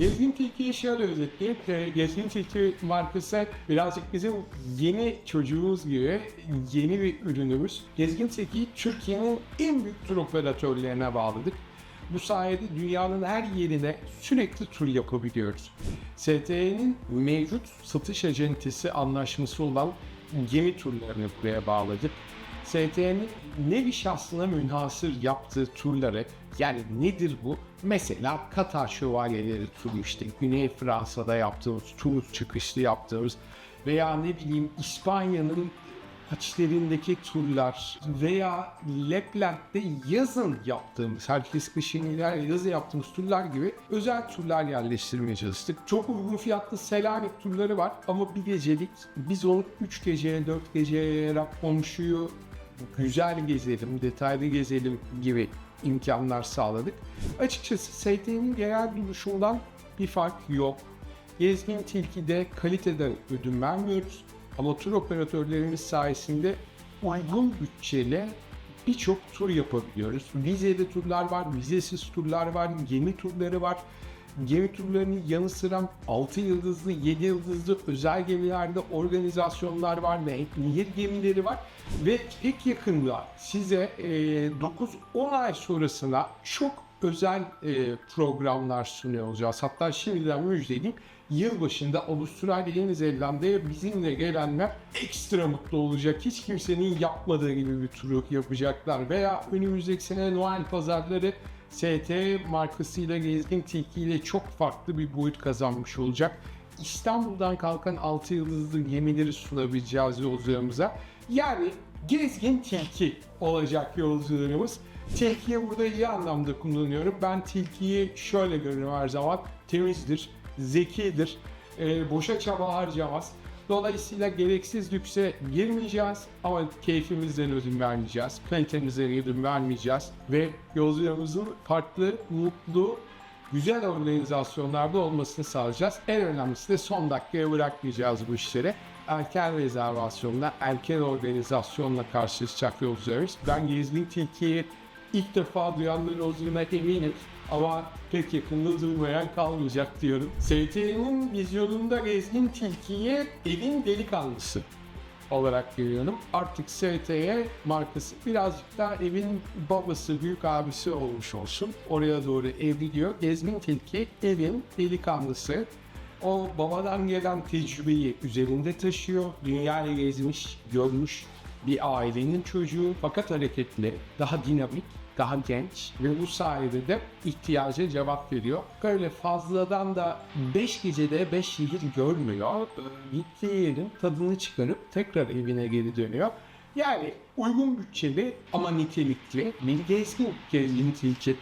Gezgin Tilki'yi şöyle özetleyeyim. Gezgin Tilki markası birazcık bizim yeni çocuğumuz gibi yeni bir ürünümüz. Gezgin Tilki'yi Türkiye'nin en büyük tur operatörlerine bağladık. Bu sayede dünyanın her yerine sürekli tur yapabiliyoruz. STE'nin mevcut satış acentesi anlaşması olan gemi turlarını buraya bağladık. ST'nin nevi şahsına münhasır yaptığı turları yani nedir bu? Mesela Katar Şövalyeleri turu işte Güney Fransa'da yaptığımız, Tunus çıkışlı yaptığımız veya ne bileyim İspanya'nın içlerindeki turlar veya Lapland'de yazın yaptığımız, herkes kışın iler yazın yaptığımız turlar gibi özel turlar yerleştirmeye çalıştık. Çok uygun fiyatlı Selanik turları var ama bir gecelik biz onu 3 geceye 4 geceye yayarak komşuyu güzel gezelim, detaylı gezelim gibi imkanlar sağladık. Açıkçası ST'nin genel duruşundan bir fark yok. Gezgin Tilki'de kaliteden ödün vermiyoruz. Ama tur operatörlerimiz sayesinde uygun bütçeyle birçok tur yapabiliyoruz. Vizeli turlar var, vizesiz turlar var, gemi turları var. Gemi turlarının yanı sıra 6 yıldızlı, 7 yıldızlı özel gemilerde organizasyonlar var nehir gemileri var. Ve pek yakında size e, 9-10 ay sonrasına çok özel e, programlar sunuyor olacağız. Hatta şimdiden müjdeleyeyim. Yılbaşında Avustralya, Yeni Zelanda'ya bizimle gelenler ekstra mutlu olacak. Hiç kimsenin yapmadığı gibi bir turu yapacaklar. Veya önümüzdeki sene Noel pazarları ST markasıyla Gezgin Tilki ile çok farklı bir boyut kazanmış olacak. İstanbul'dan kalkan 6 yıldızlı gemileri sunabileceğiz yolcularımıza. Yani gezgin tilki olacak yolcularımız. Tilkiyi burada iyi anlamda kullanıyorum. Ben tilkiyi şöyle görüyorum her zaman. Temizdir, zekidir, e, boşa çaba harcamaz. Dolayısıyla gereksiz lükse girmeyeceğiz ama keyfimizden ödün vermeyeceğiz. Kalitemize ödün vermeyeceğiz. Ve yolcularımızın farklı, mutlu, güzel organizasyonlarda olmasını sağlayacağız. En önemlisi de son dakikaya bırakmayacağız bu işleri. Erken rezervasyonla, erken organizasyonla karşılaşacak yolcularımız. Ben Gezgin Tilki'yi ilk defa duyanların olduğuna eminim. Ama pek yakında durmayan kalmayacak diyorum. ST'nin vizyonunda Gezgin Tilki'yi evin delikanlısı olarak görüyorum. Artık ST'ye markası birazcık daha evin babası, büyük abisi olmuş olsun. Oraya doğru evriliyor. Gezgin Tilki evin delikanlısı. O babadan gelen tecrübeyi üzerinde taşıyor. Dünyayı gezmiş, görmüş bir ailenin çocuğu fakat hareketli, daha dinamik, daha genç ve bu sayede de ihtiyaca cevap veriyor. Böyle fazladan da 5 gecede 5 şehir görmüyor. Ee, Gittiği yerin tadını çıkarıp tekrar evine geri dönüyor. Yani uygun bütçeli ama nitelikli gezgin gezgin tilki